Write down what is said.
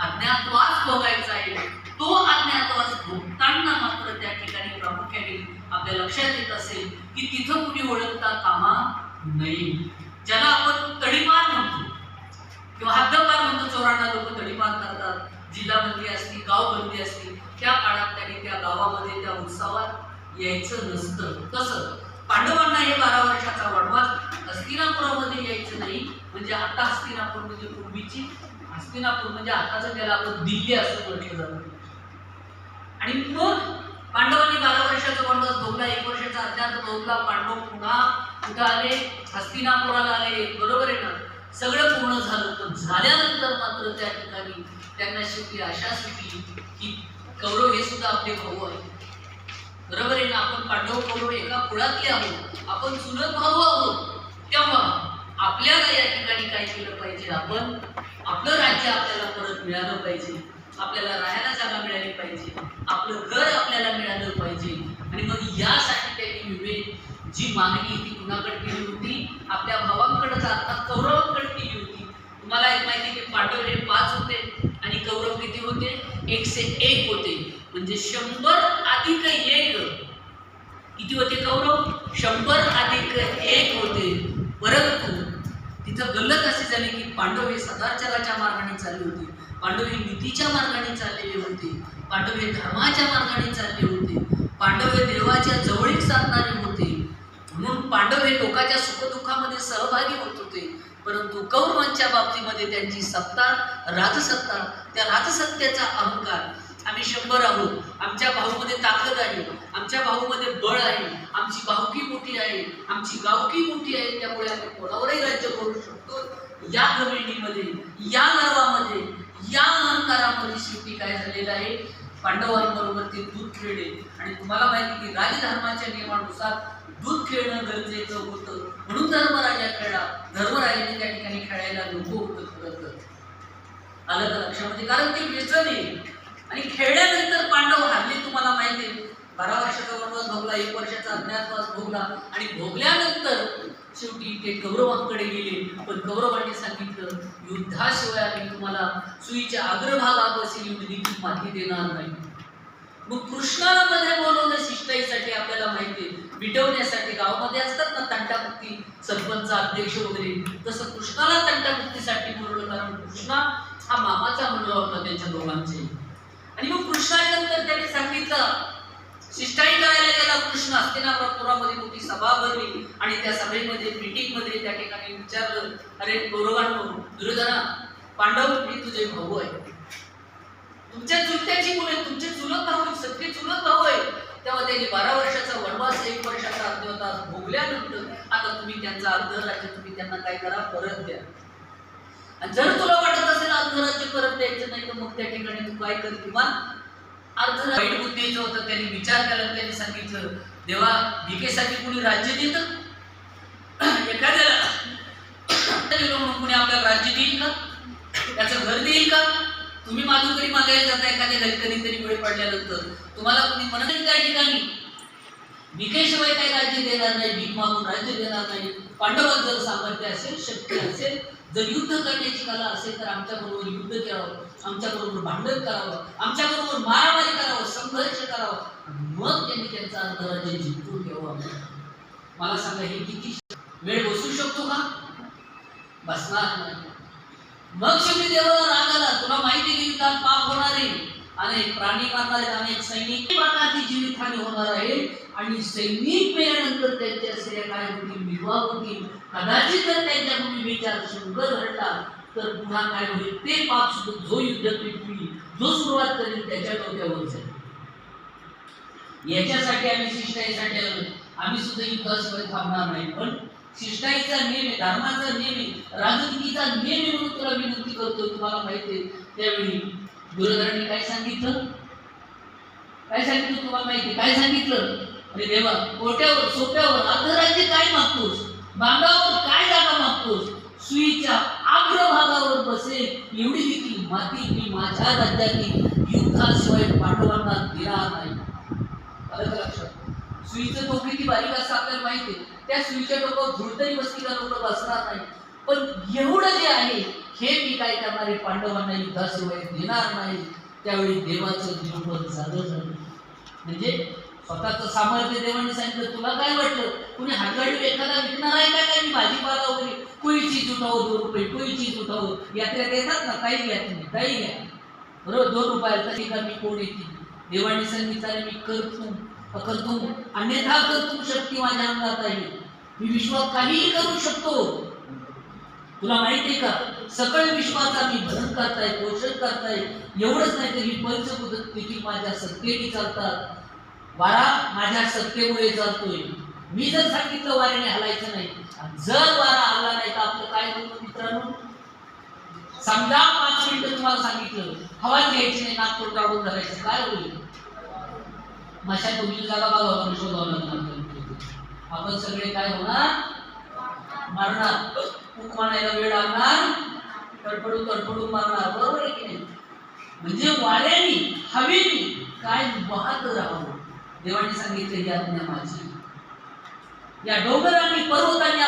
अज्ञातवास भोगायचा आहे. तो अज्ञातवास भोगताना मात्र त्या ठिकाणी प्रामुख्याने आपल्या लक्षात येत असेल की तिथं कुणी ओळखता कामा नाही ज्याला आपण तडीपार म्हणतो. किंवा हद्दपार म्हणतो चोरांना लोक तडीपार करतात जिल्हा बंदी असती गावबंदी असली त्या काळात त्यांनी त्या गावामध्ये त्या उत्सवात यायचं नसतं. कसं? पांडवांना हे बारा वर्षाचा वनवास हस्तिनापुरामध्ये यायचं नाही. म्हणजे आता हस्तिनापूर म्हणजे पूर्वीची हस्तिनापूर म्हणजे आताचं त्याला आपण दिल्ली असं म्हटलं जातं. आणि मग पांडवांनी बारा वर्षाचा वनवास भोगला एक वर्षाचा अज्ञात भोगला पांडव पुन्हा कुठं आले? हस्तिनापुराला आले. बरोबर आहे ना? सगळं पूर्ण झालं. पण झाल्यानंतर मात्र त्या ठिकाणी त्यांना शेवटी आशा सुटली की कौरव हे सुद्धा आपले भाऊ आहेत. बरोबर आहे ना? आपण पांडव कौरव एका कुळातले आहोत. आपण चुलत भाऊ आहोत. तेव्हा आपल्याला या ठिकाणी काय केलं पाहिजे आपण? आपलं राज्य आपल्याला परत मिळालं पाहिजे. आपल्याला राहायला जागा मिळाली पाहिजे. आपलं घर आपल्याला मिळालं पाहिजे. आणि मग यासाठी त्यांनी विवेक जी मागणी ती कुणाकडे केली होती? आपल्या भावांकडे अर्थात कौरवांकडे केली होती. तुम्हाला एक माहिती की पांडव हे पाच होते आणि कौरव किती होते? एकशे एक होते. म्हणजे शंभर अधिक एक किती होते कौरव शंभर अधिक एक होते परंतु तिथं गल्लत असे झाले की पांडव हे सदाचाराच्या मार्गाने चालले होते. पांडव हे नीतीच्या मार्गाने चाललेले होते. पांडव हे धर्माच्या मार्गाने चालले होते. पांडव हे देवाच्या जवळीक साधणारे होते. म्हणून पांडव हे लोकांच्या सुखदुःखामध्ये सहभागी होत होते. परंतु कौरवांच्या बाबतीमध्ये त्यांची सत्ता राजसत्ता त्या राजसत्तेचा अहंकार. आम्ही शंभर आहोत. आमच्या भाऊमध्ये ताकद आहे. आमच्या भाऊमध्ये बळ आहे. आमची भावकी मोठी आहे. आमची गावकी मोठी आहे. त्यामुळे आम्ही कोणावरही राज्य करू शकतो. या कमिटीमध्ये या गर्वामध्ये या अहंकारामध्ये शेवटी काय झालेलं आहे? पांडवांबरोबर ते दूध खेळले. आणि तुम्हाला माहिती की राजधर्माच्या नियमानुसार दूध खेळणं गरजेचं होतं. म्हणून धर्मराजा खेळला. धर्मराजाने त्या ठिकाणी खेळायला नको होतं खरं तर. आलं तर लक्षामध्ये? कारण ते व्यसन आहे. आणि खेळल्यानंतर पांडव हरले तुम्हाला माहिती आहे. बारा वर्षाचा वनवास भोगला एक वर्षाचा अज्ञातवास भोगला. आणि भोगल्यानंतर शेवटी ते कौरवांकडे गेले. पण कौरवांनी सांगितलं युद्धाशिवाय आम्ही तुम्हाला सुईच्या अग्रभागात असेल युद्धी माती देणार नाही. मग कृष्णाला मध्ये बोलवलं शिष्टाईसाठी आपल्याला माहिती मिटवण्यासाठी गावामध्ये असतात ना तंटामुक्ती सरपंच अध्यक्ष वगैरे. तसं कृष्णाला तंटामुक्तीसाठी बोलवलं कारण कृष्णा हा मामाचा मुलगा होता त्यांच्या दोघांचे. आणि मग कृष्णानंतर त्यांनी सांगितलं शिष्टाई करायला गेला कृष्ण हस्तिनापुरामध्ये मोठी सभा भरली आणि त्या सभेमध्ये मीटिंगमध्ये त्या ठिकाणी विचारलं अरे कौरवांनो दुर्योधना पांडव मी तुझे भाऊ आहे. तुमच्या चुलत्याची मुले तुमचे चुलत भाऊ आहेत, सगळे चुलत भाऊ आहे तेव्हा त्यांनी बारा वर्षाचा वनवास एक वर्षाचा अज्ञातवास भोगल्यानंतर आता तुम्ही त्यांचा अर्ध राज्य तुम्ही त्यांना काय करा परत द्या. आणि जर तुला वाटत असेल अर्ध राज्य परत द्यायचं नाही तर मग त्या ठिकाणी तू काय कर किंवा अर्ध वाईट बुद्धीचं होतं त्यांनी विचार केला त्यांनी सांगितलं देवा भिकेसाठी कुणी राज्य देतं? एखाद्याला. कुणी आपल्याला राज्य देईल का? त्याचं घर देईल का? तुम्ही माधुकरी मागायला जाता एखाद्या घरी कधीतरी वेळ पडल्यानंतर. तुम्हाला कुणी म्हणत त्या ठिकाणी? भिकेशिवाय काही राज्य देणार नाही भीक मागून राज्य देणार नाही. पांडवात जर सामर्थ्य असेल शक्य असेल जर युद्ध करण्याची कला असेल तर आमच्याबरोबर युद्ध करावं आमच्याबरोबर भांडण करावं आमच्या बरोबर मारामारी करावं संघर्ष करावं. मग त्यांनी त्यांचा अंतराज्य जिंकून घ्यावं मला सांगा हे किती वेळ बसू शकतो का? बसणार नाही. मग शेवटी देवाला राग आला तुला माहिती गेली का पाप होणार आहे. आणि प्राणी मारणार आहेत अनेक सैनिक प्रकारची जीवितहानी होणार आहे. आणि सैनिक मेल्यानंतर त्यांच्या स्त्रिया काय होतील विवाह होतील कदाचित जर त्यांच्या विचार शंकर घडला तर पुन्हा काय होईल? ते पाप सुद्धा जो युद्ध पेटवी जो सुरुवात करेल त्याच्या डोक्यावर जाईल. याच्यासाठी आम्ही शिष्टाईसाठी आलो आम्ही सुद्धा युद्धाशिवाय थांबणार नाही पण शिष्टाईचा नियम आहे धर्माचा नियम आहे राजनीतीचा नियम म्हणून तुला विनंती करतो तुम्हाला माहिती आहे. त्यावेळी गुरुदारांनी काय सांगितलं? काय सांगितलं तुम्हाला माहिती? काय सांगितलं? अरे देवा कोट्यावर सोप्यावर आदराचे काय मागतोस? बांधावर काय जागा मागतोस? सुईच्या अग्रभागावर बसेल एवढी देखील माती मी माझ्या राज्यातील युद्धाशिवाय पांडवांना दिला नाही. लक्षात? सुईचं टोक किती बारीक असं आपल्याला माहिती त्या सुईच्या टोकावर धुळतरी बसतीला लोक बसणार नाही पण एवढं जे आहे हे मी काय करणारे पांडवांना युद्धाशिवाय देणार नाही. त्यावेळी देवाचं जीवन झालं झालं. म्हणजे स्वतःचं सामर्थ्य देवाने सांगितलं तुला काय वाटलं? कुणी हातगाडी एखादा विकणार आहे का काही भाजीपाला वगैरे? कोई चीज उठावं दोन रुपये कोई चीज उठावं यात्रेत येतात ना? काही घ्या तुम्ही काही घ्या. बरोबर? दोन रुपयाला तरी का मी कोण येते? देवाने सांगितलं मी करतो करतो अन्यथा करतो शक्ती माझ्या अंगात आहे. मी विश्वात काहीही करू शकतो. तुला माहिती आहे का? सकळ विश्वाचा मी भरण करताय पोषण करताय. एवढंच नाही तर ही पंचभूत देखील माझ्या सत्तेने चालतात. वारा माझ्या सत्तेमुळे चालतोय. मी जर सांगितलं वाऱ्याने हलायचं नाही जर वारा आला नाही तर आपलं काय होतं मित्रांनो? समजा पाच मिनिटं तुम्हाला सांगितलं. हवा घ्यायची नाही नागपूर काढून धरायचं. काय होईल? माशा तुम्ही जागा बघा आपण शोधावं लागणार. आपण सगळे काय होणार? मरणार. फूक मारायला वेळ लागणार? तडफडून तडफडून मारणार. बरोबर आहे की नाही? म्हणजे वाऱ्याने हवेने काय वाहत राहावं? देवाने सांगितले ही आज्ञा माझी. या डोंगरांनी पर्वतांनी